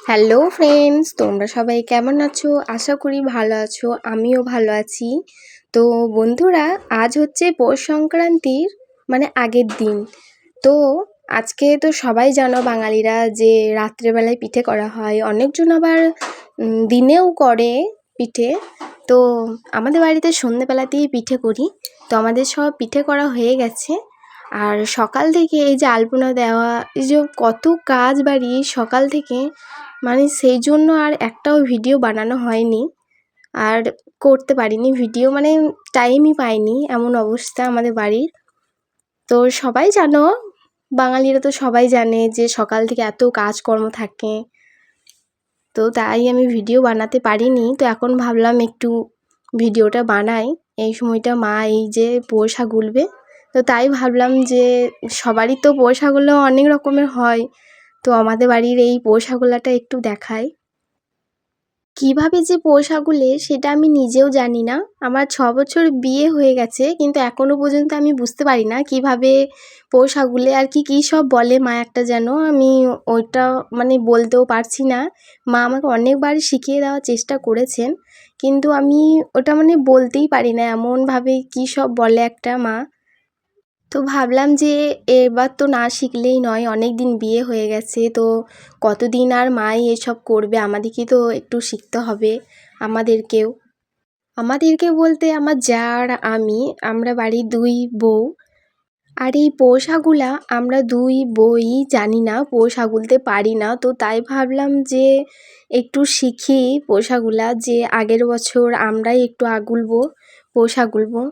Hello friends তোমরা সবাই কেমন আছো? আশা করি ভালো আছো। আমিও ভালো আছি। তো বন্ধুরা, আজ হচ্ছে পৌষ সংক্রান্তির মানে আগের দিন। তো আজকে তো সবাই জানো বাঙালিরা যে রাত্রেবেলায় পিঠে করা হয়। অনেকজন আবার দিনেও করে পিঠে। তো আমাদের বাড়িতে সন্ধেবেলাতেই পিঠে করি। তো আমাদের সব পিঠে করা হয়ে গেছে। আর সকাল থেকে এই যে আলপনা দেওয়া, এই যে কত কাজ বাড়ি সকাল থেকে মানে সেই জন্য আর একটাও ভিডিও বানানো হয়নি। আর করতে পারিনি ভিডিও মানে টাইমই পাইনি এমন অবস্থা আমাদের বাড়ির। তো সবাই জানো, বাঙালিরা তো সবাই জানে যে সকাল থেকে এত কাজকর্ম থাকে। তো তাই আমি ভিডিও বানাতে পারিনি, তো এখন ভাবলাম একটু ভিডিওটা বানাই। এই সময়টা মা এই যে পোষা গুলবে তো তাই ভাবলাম যে সবারই তো পোষাগুলো অনেক রকমের হয়, তো আমাদের বাড়ির এই পোষাগুলাটা একটু দেখায় কীভাবে যে পোষাগুলে সেটা আমি নিজেও জানি না। আমার ছ বছর বিয়ে হয়ে গেছে, কিন্তু এখনও পর্যন্ত আমি বুঝতে পারি না কীভাবে পোষাগুলে আর কি, কী সব বলে মা একটা যেন, আমি ওইটা মানে বলতেও পারছি না। মা আমাকে অনেকবার শিখিয়ে দেওয়ার চেষ্টা করেছেন, কিন্তু আমি ওটা মানে বলতেই পারি না এমনভাবে কী সব বলে একটা মা। তো ভাবলাম যে এবার তো না শিখলেই নয় অনেক দিন বিয়ে হয়ে গেছে, তো কতদিন আর মাই এসব করবে? আমাদেরকেই তো একটু শিখতে হবে, আমাদেরকেও। আমাদেরকে বলতে আমার যা আর আমি, আমরা বাড়ির দুই বউ। আর এই পোষাগুলা আমরা দুই বই জানি না, পোষা গুলতে পারি না, তো তাই ভাবলাম যে একটু শিখি পোষাগুলা, যে আগের বছর আমরাই একটু আগুলবো পোষা গুলবো।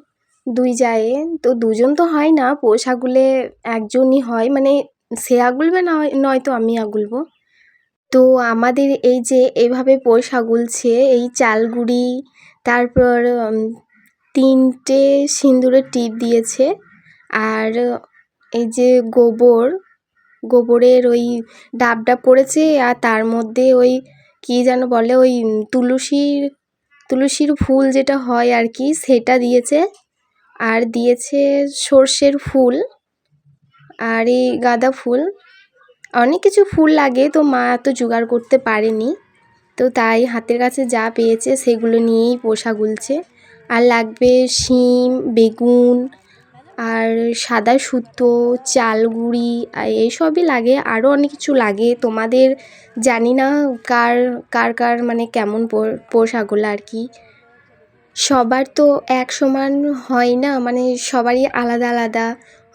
দুই যায়। তো দুজন তো হয় না পোষাগুলে একজনই হয়। মানে সে আগুলবে নয় নয়তো আমি আগুলবো। তো আমাদের এই যে এভাবে পোষা গুলছে এই চালগুড়ি, তারপর তিনটে সিঁদুরের টিপ দিয়েছে। আর এই যে গোবর, গোবরের ওই ডাব ডাব পড়েছে, আর তার মধ্যে ওই, কী যেন বলে, ওই তুলসীর তুলসীর ফুল যেটা হয় আর কি, সেটা দিয়েছে। আর দিয়েছে সর্ষের ফুল, আর এই গাঁদা ফুল। অনেক কিছু ফুল লাগে, তো মা এত জোগাড় করতে পারেনি। তো তাই হাতের কাছে যা পেয়েছে সেগুলো নিয়েই পোষা গুলছে। আর লাগবে শিম, বেগুন, আর সাদা সুতো, চালগুড়ি এইসবই লাগে। আরও অনেক কিছু লাগে। তোমাদের জানি না কার কার কার মানে কেমন পো- পোশাকগুলো আর কি। সবার তো এক সমান হয় না মানে সবারই আলাদা আলাদা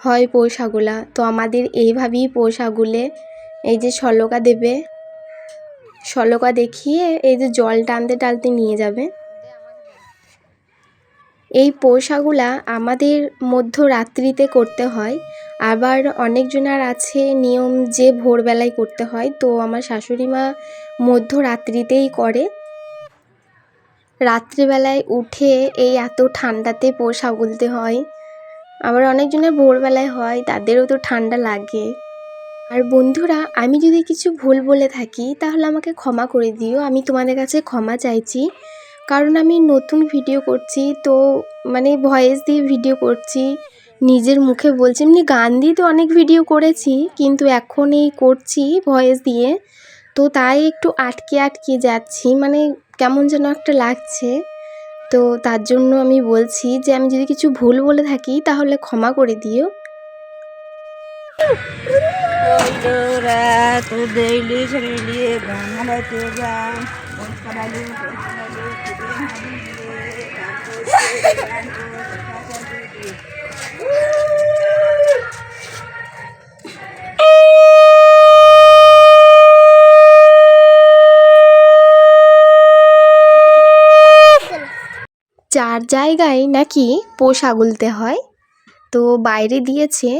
হয় পোশাকগুলা তো আমাদের এইভাবেই পোশাকগুলে এই যে শলকা দেবে, শলকা দেখিয়ে এই যে জল টানতে টানতে নিয়ে যাবে। এই পোষাগুলা আমাদের মধ্যরাত্রিতে করতে হয়, আবার অনেকজনার আছে নিয়ম যে ভোরবেলায় করতে হয়, তো আমার শাশুড়ি মা মধ্যরাত্রিতেই করে। রাত্রিবেলায় উঠে এই এত ঠান্ডাতে পোষা গুলতে হয়। আবার অনেকজনের ভোরবেলায় হয়, তাদেরও তো ঠান্ডা লাগে। আর বন্ধুরা, আমি যদি কিছু ভুল বলে থাকি, তাহলে আমাকে ক্ষমা করে দিও। আমি তোমাদের কাছে ক্ষমা চাইছি। কারণ আমি নতুন ভিডিও করছি, তো মানে ভয়েস দিয়ে ভিডিও করছি, নিজের মুখে বলছি। এমনি গান দিয়ে তো অনেক ভিডিও করেছি, কিন্তু এখন এই করছি ভয়েস দিয়ে। তো তাই একটু আটকে আটকে যাচ্ছি মানে কেমন যেন একটা লাগছে। তো তার জন্য আমি বলছি যে আমি যদি কিছু ভুল বলে থাকি তাহলে ক্ষমা করে দিও। জায়গায় নাকি পোষ গুলতে হয়। তো বাইরে দিয়েছে,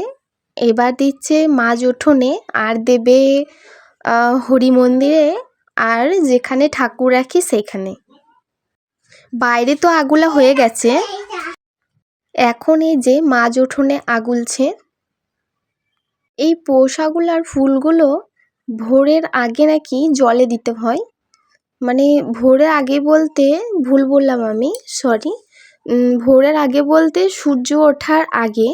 এবার দিচ্ছে মাঝ উঠোনে আর দেবে হরি মন্দিরে আর যেখানে ঠাকুর রাখি সেখানে। বাইরে তো আগুলা হয়ে গেছে। এখন এই যে মাঝ উঠোনে আগুলছে, এই পোষাগুলার ফুলগুলো ভোরের আগে নাকি জলে দিতে হয়। মানে ভোরের আগে বলতে ভুল বললাম আমি সরি ভোরের আগে বলতে সূর্য ওঠার আগে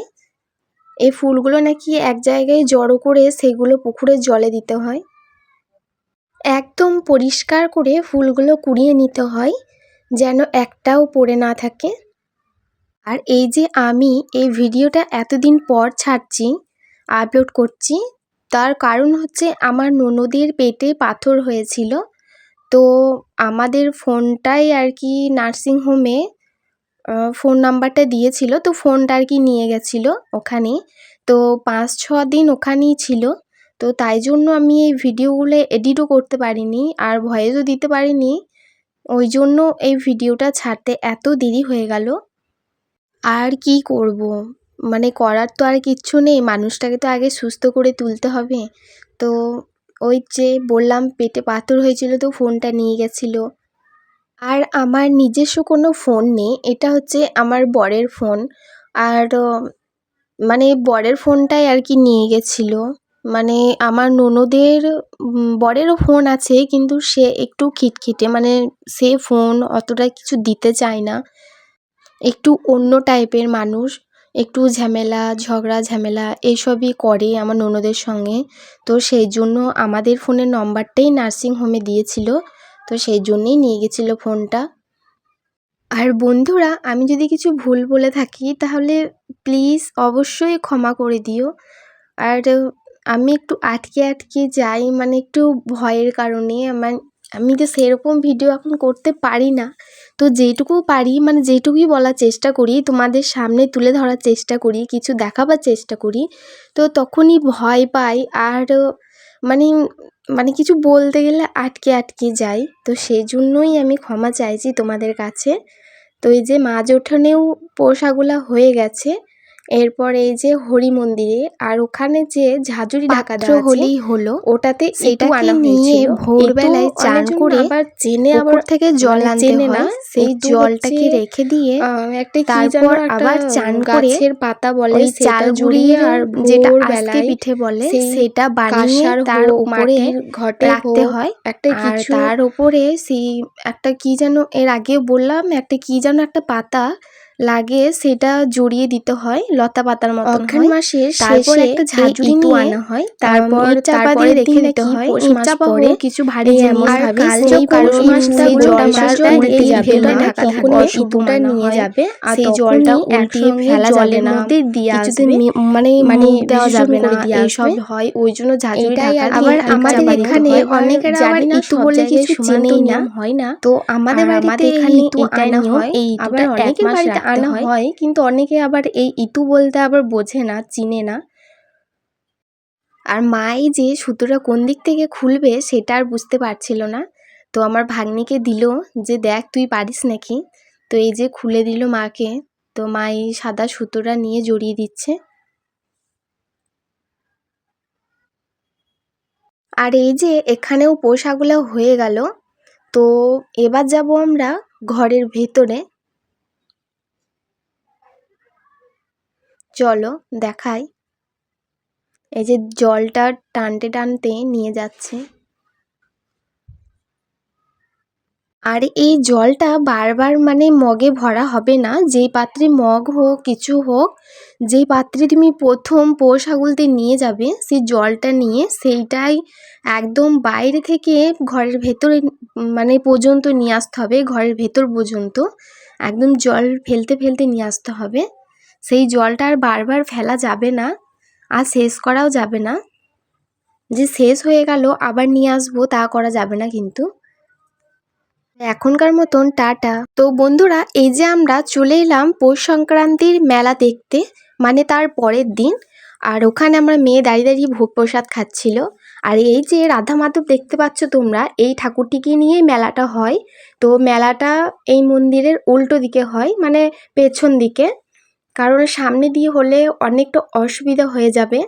এই ফুলগুলো নাকি এক জায়গায় জড়ো করে সেগুলো পুকুরের জলে দিতে হয়। একদম পরিষ্কার করে ফুলগুলো কুড়িয়ে নিতে হয়, যেন একটাও পড়ে না থাকে। আর এই যে আমি এই ভিডিওটা এতদিন পর ছাড়ছি, আপলোড করছি, তার কারণ হচ্ছে আমার ননদের পেটে পাথর হয়েছিল। তো আমাদের ফোনটাই আর কি নার্সিংহোমে ফোন নাম্বারটা দিয়েছিল, তো ফোনটা আর কি নিয়ে গেছিল ওখানে। তো পাঁচ, ছ দিন ওখানেই ছিল। তো তাই জন্য আমি এই ভিডিওগুলো এডিটও করতে পারিনি, আর ভয়েসও দিতে পারিনি। ওই জন্য এই ভিডিওটা ছাড়তে এত দেরি হয়ে গেল। আর কি করব? মানে করার তো আর কিচ্ছু নেই, মানুষটাকে তো আগে সুস্থ করে তুলতে হবে। তো ওই যে বললাম, পেটে পাথর হয়েছিল তো ফোনটা নিয়ে গেছিল। আর আমার নিজস্ব কোনো ফোন নেই, এটা হচ্ছে আমার বরের ফোন আর মানে বরের ফোনটাই আর কি নিয়ে গেছিল। মানে আমার ননদের বরেরও ফোন আছে, কিন্তু সে একটু খিটখিটে মানে সে ফোন অতটা কিছু দিতে চায় না। একটু অন্য টাইপের মানুষ, একটু ঝামেলা, ঝগড়া, ঝামেলা এইসবই করে আমার ননদের সঙ্গে। তো সেই জন্য আমাদের ফোনের নম্বরটাই নার্সিং হোমে দিয়েছিল। তো সেই জন্যেই নিয়ে গেছিল ফোনটা। আর বন্ধুরা, আমি যদি কিছু ভুল বলে থাকি, তাহলে প্লিজ অবশ্যই ক্ষমা করে দিও। আর আমি একটু আটকে আটকে যাই মানে একটু ভয়ের কারণে। আমার, আমি তো সেরকম ভিডিও এখন করতে পারি না। তো যেটুকু পারি মানে যেটুকুই বলার চেষ্টা করি, তোমাদের সামনে তুলে ধরার চেষ্টা করি, কিছু দেখাবার চেষ্টা করি, তো তখনই ভয় পাই। আর মানে মানে কিছু বলতে গেলে আটকে আটকে যাই। তো সেই জন্যই আমি ক্ষমা চাইছি তোমাদের কাছে। তো এই যে মাঝ ওঠানেও পোষাগুলা হয়ে গেছে এরপর এই যে হরি মন্দিরে আর ওখানে যে ঝাঁঝুরি ঢাকা দেওয়া হলেই হলো ওটাতে এটাকে নিয়ে ভোরবেলায় চান করে আবার চেনে আবার থেকে জল মানে আনতে না হয়। সেই জলটাকে রেখে দিয়ে একটা তারপর আবার চান করে গাছের পাতা বলে সেটা চাল জড়িয়ে গুঁড়িয়ে আর যেটা আজকে পিঠে বলে সেটা বানিয়ে তার উপরে ঘটে রাখতে হয় একটা কিছু তার উপরে সেই একটা কি যেন এর আগে বললাম একটা কি যেন একটা পাতা লাগে সেটা জড়িয়ে দিতে হয় লতা পাতার মতন অঘ্রাণ মাসের তারপর একটা এই ঝাঁঝুরি নিয়ে আনা হয় তারপর চাপা দিয়ে রেখে দিতে হয় পৌষ মাস চাপা পরে কিছু ভারী এই এমন আর ভাবে সেই পৌষ মাসটা জলটা উল্টে যাবে না। ঢাকা থাকবে, এই অশুভ নিয়ে যাবে আর সেই জলটা উল্টিয়ে ফেলা যাবে না। মধ্যে দিয়ে আসবে। মানে মানে দেওয়া যাবে না করে দিয়ে এইসব হয় ওই জন্য ঢাকা আবার আমাদের এখানে। অনেকেরা আবার সব বললে জায়গায় কিছু চেনেই না। হয় না। তো আমাদের বাড়িতে এখানে এটাই আনা হয়। এই আবার অনেকের বাড়িতে আনা হয়। কিন্তু অনেকে আবার এই ইতু বলতে আবার বোঝে না চিনে না। আর মাই যে সুতোটা কোন দিক থেকে খুলবে সেটা আর বুঝতে পারছিল না। তো আমার ভাগ্নিকে দিল যে দেখ তুই পারিস নাকি? তো এই যে খুলে দিল মাকে। তো মা এই সাদা সুতোটা নিয়ে জড়িয়ে দিচ্ছে। আর এই যে এখানেও পোশাকগুলো হয়ে গেল। তো এবার যাব আমরা ঘরের ভেতরে। চলো, দেখাই। এই যে জলটা টানতে টানতে নিয়ে যাচ্ছে। আর এই জলটা বারবার মানে মগে ভরা হবে না, যেই পাত্রে মগ হোক, কিছু হোক, যেই পাত্রে তুমি প্রথম পৌষ হাগুলতে নিয়ে যাবে, সেই জলটা নিয়ে সেইটাই একদম বাইরে থেকে ঘরের ভেতরে মানে পর্যন্ত নিয়ে আসতে হবে, ঘরের ভেতর পর্যন্ত। একদম জল ফেলতে ফেলতে নিয়ে আসতে হবে। সেই জলটা আর বারবার ফেলা যাবে না, আর শেষ করাও যাবে না। যে শেষ হয়ে গেল, আবার নিয়ে আসব, তা করা যাবে না কিন্তু। এখনকার মতন টাটা। তো বন্ধুরা, এই যে আমরা চলে এলাম পৌষ সংক্রান্তির মেলা দেখতে মানে তার পরের দিন। আর ওখানে আমরা মেয়ে দাঁড়িয়ে দাঁড়িয়ে ভোগ প্রসাদ খাচ্ছিল। আর এই যে রাধা মাধব দেখতে পাচ্ছ তোমরা, এই ঠাকুরটিকে নিয়েই মেলাটা হয়। তো মেলাটা এই মন্দিরের উল্টো দিকে হয় মানে পেছন দিকে। কারণ সামনে দিয়ে হলে অনেকটা অসুবিধা হয়ে যাবে।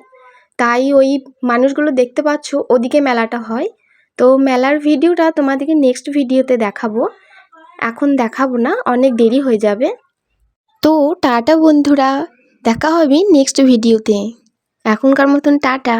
তাই ওই মানুষগুলো দেখতে পাচ্ছ, ওদিকে মেলাটা হয়। তো মেলার ভিডিওটা তোমাদেরকে নেক্সট ভিডিওতে দেখাবো। এখন দেখাবো না, অনেক দেরি হয়ে যাবে। তো টাটা বন্ধুরা, দেখা হবে নেক্সট ভিডিওতে। এখনকার মতন টাটা।